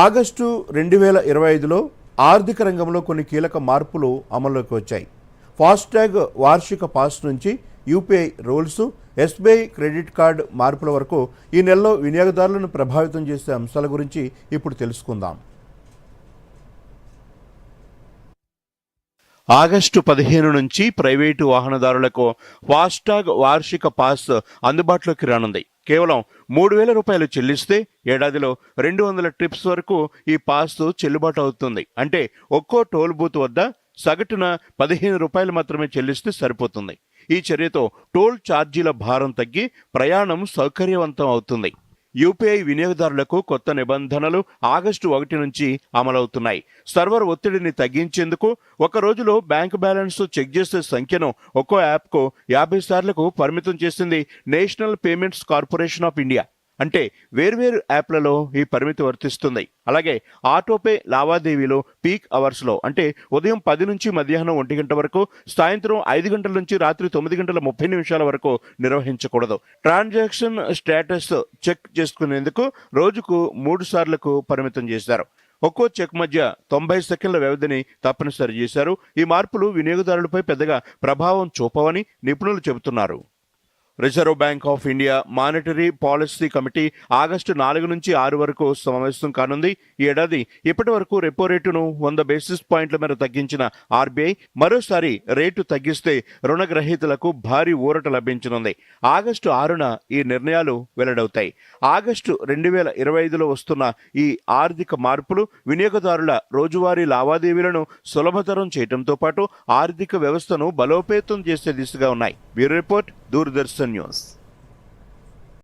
August రెండు వేల ఇరవై ఐదులో ఆర్థిక రంగంలో కొన్ని కీలక మార్పులు అమల్లోకి వచ్చాయి. ఫాస్టాగ్ వార్షిక పాస్ నుంచి UPI rules SBI credit card మార్పుల వరకు ఈ నెలలో వినియోగదారులను ప్రభావితం చేసే అంశాల గురించి ఇప్పుడు తెలుసుకుందాం. ఆగస్టు పదిహేను నుంచి ప్రైవేటు వాహనదారులకు ఫాస్టాగ్ వార్షిక పాస్ అందుబాటులోకి రానుంది. కేవలం మూడు వేల రూపాయలు చెల్లిస్తే ఏడాదిలో రెండు వందల ట్రిప్స్ వరకు ఈ పాస్ చెల్లుబాటు అవుతుంది. అంటే ఒక్కో టోల్ బూత్ వద్ద సగటున పదిహేను రూపాయలు మాత్రమే చెల్లిస్తే సరిపోతుంది. ఈ చర్యతో టోల్ ఛార్జీల భారం తగ్గి ప్రయాణం సౌకర్యవంతం అవుతుంది. యూపీఐ వినియోగదారులకు కొత్త నిబంధనలు ఆగస్టు ఒకటి నుంచి అమలవుతున్నాయి. సర్వర్ ఒత్తిడిని తగ్గించేందుకు ఒక రోజులో బ్యాంక్ బ్యాలెన్స్ చెక్ చేసే సంఖ్యను ఒక్కో యాప్కు యాభై సార్లకు పరిమితం చేసింది National Payments Corporation of India. అంటే వేర్వేరు యాప్లలో ఈ పరిమితి వర్తిస్తుంది. అలాగే ఆటోపే లావాదేవీలు పీక్ అవర్స్లో అంటే ఉదయం పది నుంచి మధ్యాహ్నం ఒంటి గంట వరకు సాయంత్రం ఐదు గంటల నుంచి రాత్రి తొమ్మిది గంటల ముప్పై నిమిషాల వరకు నిర్వహించకూడదు. ట్రాన్సాక్షన్ స్టేటస్ చెక్ చేసుకునేందుకు రోజుకు మూడు సార్లకు పరిమితం చేశారు. ఒక్కో చెక్ మధ్య తొంభై సెకండ్ల వ్యవధిని తప్పనిసరి చేశారు. ఈ మార్పులు వినియోగదారులపై పెద్దగా ప్రభావం చూపవని నిపుణులు చెబుతున్నారు. Reserve Bank of India Monetary Policy Committee August నాలుగు నుంచి ఆరు వరకు సమావేశం కానుంది. ఈ ఏడాది ఇప్పటి వరకు రెపో రేటును వంద బేసిస్ పాయింట్ల మేర తగ్గించిన ఆర్బీఐ మరోసారి రేటు తగ్గిస్తే రుణగ్రహీతలకు భారీ ఊరట లభించనుంది. ఆగస్టు ఆరున ఈ నిర్ణయాలు వెల్లడవుతాయి. ఆగస్టు రెండు వేల ఇరవై ఐదులో వస్తున్న ఈ ఆర్థిక మార్పులు వినియోగదారుల రోజువారీ లావాదేవీలను సులభతరం చేయడంతో పాటు ఆర్థిక వ్యవస్థను బలోపేతం చేసే దిశగా ఉన్నాయి. Bureau report Doordarshan news